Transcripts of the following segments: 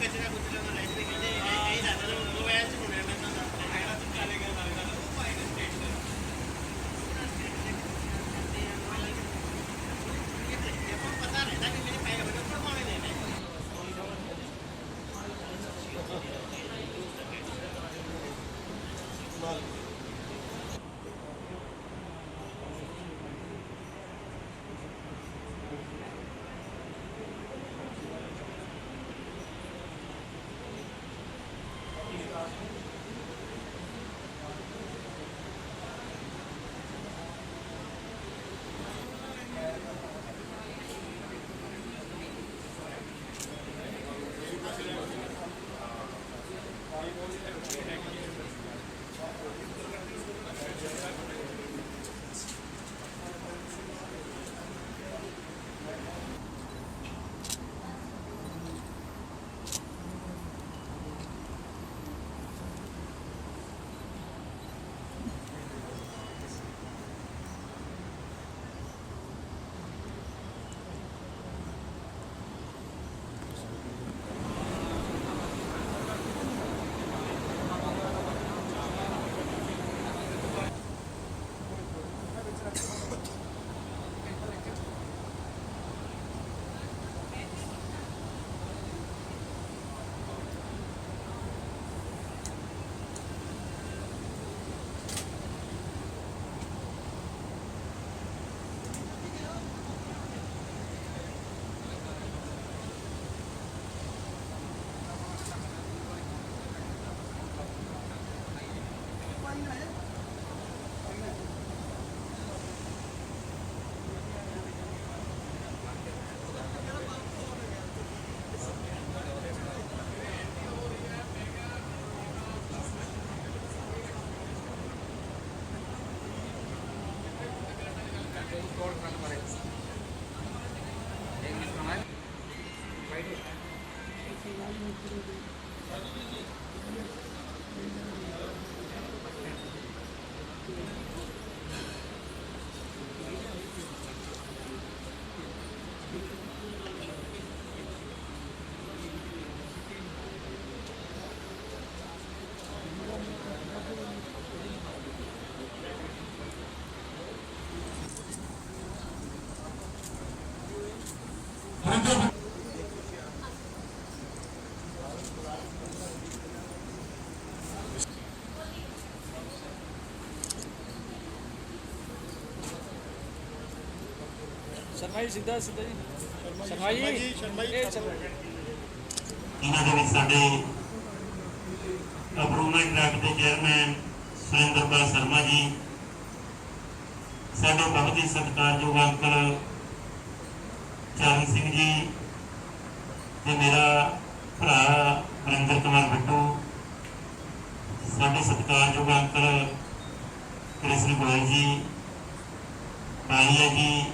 कचरा कुचरा Thank you. Sharma ji ਸਿੱਧਾ ਸਿੱਧਾ ਜੀ ਸ਼ਰਮਾ ਜੀ ਇਹ ਸ਼ਰਮਾ ਇਹਨਾਂ ਦੇ ਵਿੱਚ ਸਾਡੇ ਅਪਰੂਵਮੈਂਟ ਡਾਕ ਦੇ ਚੇਅਰਮੈਨ ਸੁਰਿੰਦਰਪਾਲ ਸ਼ਰਮਾ ਜੀ ਸਾਡੇ ਬਹੁਤ ਹੀ ਸਤਿਕਾਰਯੋਗ ਅੰਕਲ ਚਰਨ ਸਿੰਘ ਜੀ ਤੇ ਮੇਰਾ ਭਰਾ ਵਰਿੰਦਰ ਕੁਮਾਰ ਬਿੱਟੂ, ਸਾਡੇ ਸਤਿਕਾਰਯੋਗ ਅੰਕਲ ਕ੍ਰਿਸ਼ਨ ਗੋਇਲ ਜੀ ਬਾਈਆ ਜੀ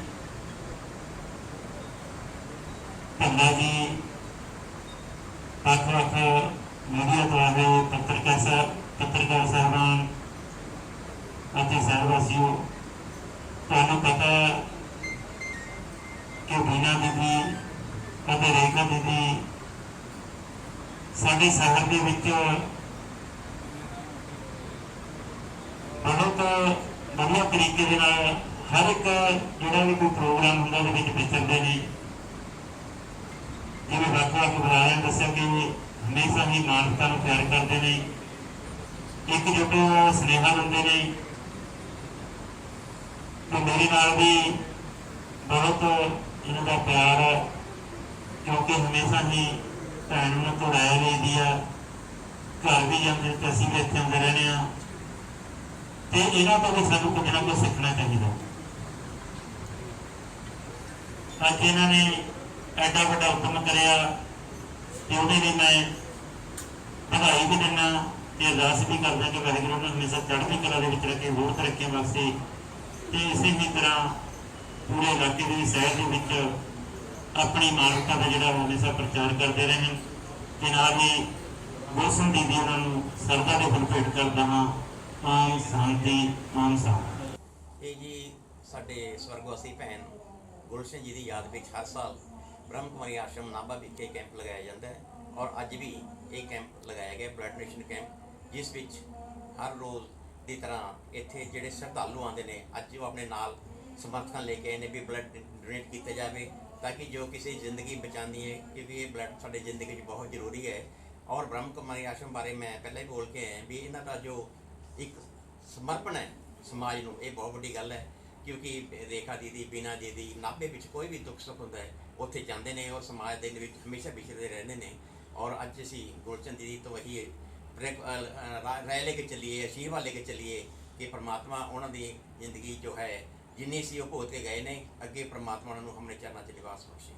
ਭੱਲਾ ਜੀ, ਵੱਖ ਵੱਖ ਮੀਡੀਆ ਤੋਂ ਆਏ ਪੱਤਰਕਾਰ ਸਾਹਿਬ ਪੱਤਰਕਾਰ ਸਾਹਿਬਾਨ ਅਤੇ ਸਰਵਾਸੀਓ ਤੁਹਾਨੂੰ ਪਤਾ ਹੈ ਕਿ ਬੀਨਾ ਅਤੇ ਰੇਖਾ ਦੀਦੀ ਸਾਡੇ ਸ਼ਹਿਰ ਦੇ ਵਿੱਚ ਬਹੁਤ ਵਧੀਆ ਤਰੀਕੇ ਦੇ ਨਾਲ ਹਰ ਇੱਕ ਜਿਹੜਾ ਵੀ ਕੋਈ ਪ੍ਰੋਗਰਾਮ ਹੁੰਦਾ ਉਹਦੇ ਵਿੱਚ ਵਿਚਰਦੇ ਨੇ। ਜਿਵੇਂ ਵੱਖ ਵੱਖ ਬੁਲਾਰਿਆਂ ਨੇ ਦੱਸਿਆ ਕਿ ਹਮੇਸ਼ਾ ਹੀ ਮਾਨਵਤਾ ਨੂੰ ਪਿਆਰ ਕਰਦੇ ਨੇ। ਇੱਕ ਜੁਟ ਸੁਨੇਹਾ ਦਿੰਦੇ ਨੇ। ਤੇ ਮੇਰੇ ਨਾਲ ਵੀ ਬਹੁਤ ਇਹਨਾਂ ਦਾ ਪਿਆਰ ਹੈ ਕਿਉਂਕਿ ਹਮੇਸ਼ਾ ਹੀ ਭੈਣ ਨੂੰ ਤੋੜਾਇਆ ਲੈਂਦੀ ਆ। ਘਰ ਵੀ ਜਾਂਦੇ ਤੇ ਅਸੀਂ ਵੀ ਇੱਥੇ ਆਉਂਦੇ ਰਹਿੰਦੇ ਆ ਤੇ ਇਹਨਾਂ ਤੋਂ ਵੀ ਸਾਨੂੰ ਕੁਝ ਨਾ ਕੁਝ ਸਿੱਖਣਾ ਚਾਹੀਦਾ। ਅੱਜ ਇਹਨਾਂ ਨੇ ਐਡਾ ਵੱਡਾ ਹੁਕਮ ਕਰਿਆ ਤੇ ਉਹਦੇ ਲਈ ਮੈਂ ਵਧਾਈ ਵੀ ਦਿੰਦਾ ਤੇ ਅਰਦਾਸ ਵੀ ਕਰਦਾ ਕਿ ਵਾਹਿਗੁਰੂ ਨੂੰ ਹਮੇਸ਼ਾ ਚੜ੍ਹਦੀ ਕਲਾ ਦੇ ਵਿੱਚ ਰੱਖੇ ਹੋਰ ਤਰੱਕੀਆਂ ਬਖਸ਼ੇ ਤੇ ਇਸੇ ਹੀ ਤਰ੍ਹਾਂ ਪੂਰੇ ਇਲਾਕੇ ਦੇ ਸ਼ਹਿਰ ਦੇ ਵਿੱਚ ਆਪਣੀ ਮਾਨਵਤਾ ਦਾ ਜਿਹੜਾ ਹਮੇਸ਼ਾ ਪ੍ਰਚਾਰ ਕਰਦੇ ਰਹਿਣ ਤੇ ਨਾਲ ਹੀ ਗੁਰਸਨ ਦੀਦੀ ਉਹਨਾਂ ਨੂੰ ਸਰਦਾ ਦੇ ਫੁੱਲ ਭੇਟ ਕਰਦਾ ਹਾਂ। ਆਮ ਸ਼ਾਂਤੀ ਆਮ ਸ਼ਾਂਤੀ। ਇਹ ਜੀ ਸਾਡੇ ਸਵਰਗਵਾਸੀ ਭੈਣ ਗੁਲਸ਼ਨ ਜੀ ਦੀ ਯਾਦ ਵਿੱਚ ਹਰ ਸਾਲ ਬ੍ਰਹਮ ਕੁਮਾਰੀ ਆਸ਼ਰਮ ਨਾਭਾ ਵਿਖੇ ਕੈਂਪ ਲਗਾਇਆ ਜਾਂਦਾ ਹੈ ਔਰ ਅੱਜ ਵੀ ਇਹ ਕੈਂਪ ਲਗਾਇਆ ਗਿਆ, ਬਲੱਡ ਡੋਨੇਸ਼ਨ ਕੈਂਪ, ਜਿਸ ਵਿੱਚ ਹਰ ਰੋਜ਼ ਦੀ ਤਰ੍ਹਾਂ ਇੱਥੇ ਜਿਹੜੇ ਸ਼ਰਧਾਲੂ ਆਉਂਦੇ ਨੇ, ਅੱਜ ਉਹ ਆਪਣੇ ਨਾਲ ਸਮਰਥਨ ਲੈ ਕੇ ਆਏ ਨੇ ਵੀ ਬਲੱਡ ਡੋਨੇਟ ਕੀਤਾ ਜਾਵੇ ਤਾਂ ਕਿ ਜੋ ਕਿਸੇ ਜ਼ਿੰਦਗੀ ਬਚਾਉਂਦੀ ਹੈ, ਕਿਉਂਕਿ ਇਹ ਬਲੱਡ ਸਾਡੇ ਜ਼ਿੰਦਗੀ 'ਚ ਬਹੁਤ ਜ਼ਰੂਰੀ ਹੈ। ਔਰ ਬ੍ਰਹਮ ਕੁਮਾਰੀ ਆਸ਼ਰਮ ਬਾਰੇ ਮੈਂ ਪਹਿਲਾਂ ਹੀ ਬੋਲ ਕੇ ਆਇਆ ਵੀ ਇਹਨਾਂ ਦਾ ਜੋ ਇੱਕ ਸਮਰਪਣ ਹੈ ਸਮਾਜ ਨੂੰ, ਇਹ ਬਹੁਤ ਵੱਡੀ ਗੱਲ ਹੈ, ਕਿਉਂਕਿ ਰੇਖਾ ਦੀਦੀ, ਬੀਨਾ ਦੀਦੀ, ਨਾਭੇ ਵਿੱਚ ਕੋਈ ਵੀ ਦੁੱਖ ਸੁੱਖ ਹੁੰਦਾ ਹੈ, ਉੱਥੇ ਜਾਂਦੇ ਨੇ ਔਰ ਸਮਾਜ ਦੇ ਵਿੱਚ ਹਮੇਸ਼ਾ ਵਿਚਰਦੇ ਰਹਿੰਦੇ ਨੇ। ਔਰ ਅੱਜ ਅਸੀਂ ਗੁਰਚੰਦ ਦੀਦੀ ਤੋਂ ਇਹੀ ਪ੍ਰੇਕ- ਰਾਏ ਲੈ ਕੇ ਚੱਲੀਏ, ਅਸ਼ੀਰਵਾਦ ਲੈ ਕੇ ਚੱਲੀਏ ਕਿ ਪਰਮਾਤਮਾ ਉਹਨਾਂ ਦੀ ਜ਼ਿੰਦਗੀ ਜੋ ਹੈ ਜਿੰਨੀ ਸੀ ਉਹ ਭੋਤੇ ਗਏ ਨੇ, ਅੱਗੇ ਪ੍ਰਮਾਤਮਾ ਉਹਨਾਂ ਨੂੰ ਹਮਨੇ ਚਰਨਾਂ 'ਚ ਨਿਵਾਸ ਬਖਸ਼ੇ।